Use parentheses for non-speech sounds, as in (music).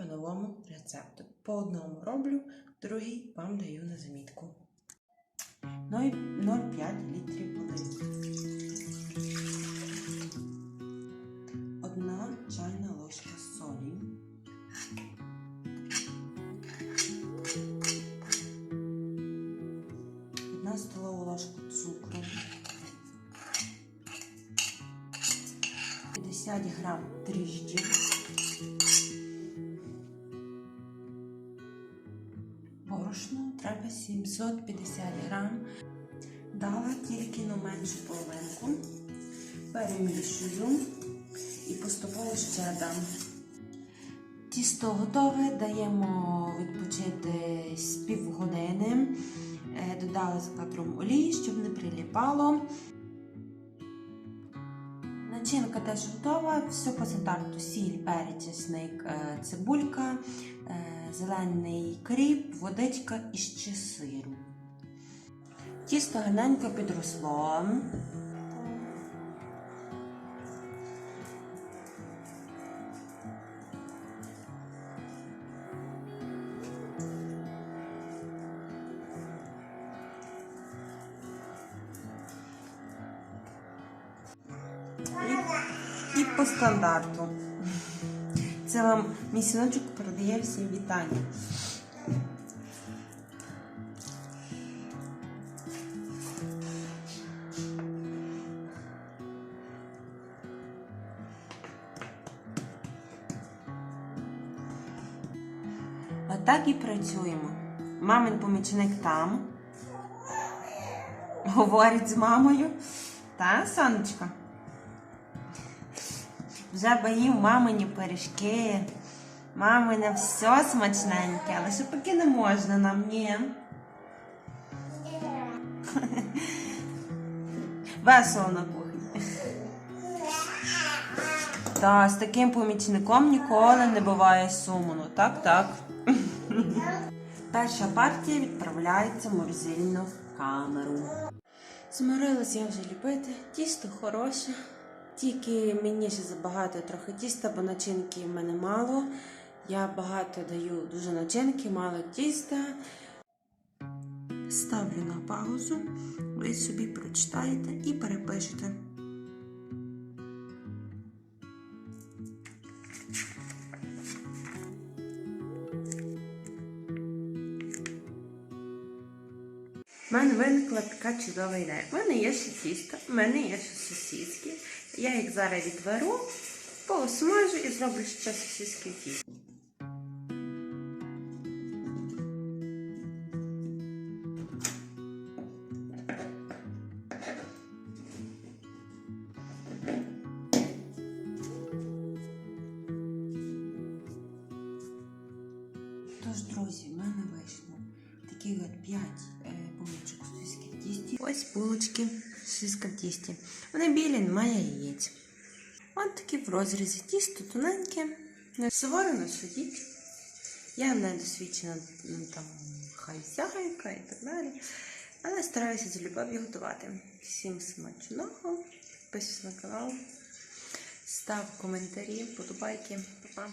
по новому рецепту. По одному роблю, другий вам даю на замітку. Ну і 0,5 літрів води. Одна чайна ложка солі. Одна столова ложка цукру. 50 грам дріжджів. Борошно треба 750 грам. Дала тільки на меншу половинку. Перемішую і поступово ще дам. Тісто готове, даємо відпочити з півгодини. Е, Додали за кадром олії, щоб не приліпало. Начинка теж готова, все по стандарту. Сіль, перець, чесник, е, цибулька, зелений кріп, водичка і ще сиру. Тісто гарненько підросло. І, і по стандарту. Це вам мій передає всім вітання. Отак і працюємо. Мамин помічник там. Говорить з мамою. Та, сонечко? Вже боїв мамині пиріжки. Мамине все смачненьке, але ще поки не можна нам, ні. (laughs) Весело на кухні. Та, з таким помічником ніколи не буває сумно. Так, так. (laughs) Перша партія відправляється в морозильну камеру. Зморилась я вже ліпити. Тісто хороше. Тільки мені ще забагато трохи тіста, бо начинки в мене мало. Я багато даю дуже начинки, мало тіста. Ставлю на паузу, ви собі прочитаєте і перепишете. У мене виникла така чудова ідея. У мене є ще тісто, в мене є ще сосиски. Я їх зараз відберу, посмажу і зроблю ще сосиски в Тож, друзі, в мене вийшло таких от 5 булочок сосиски в тісті. Ось булочки сосиска в тісті. Вони білі, немає яєць. От такі в розрізі тісто тоненьке, не суворено сидіть. Я не досвідчена ну, там хазяйка і так далі. Але стараюся з любов'ю готувати. Всім смачного, підписуйтесь на канал, став коментарі, подобайки. Па-па.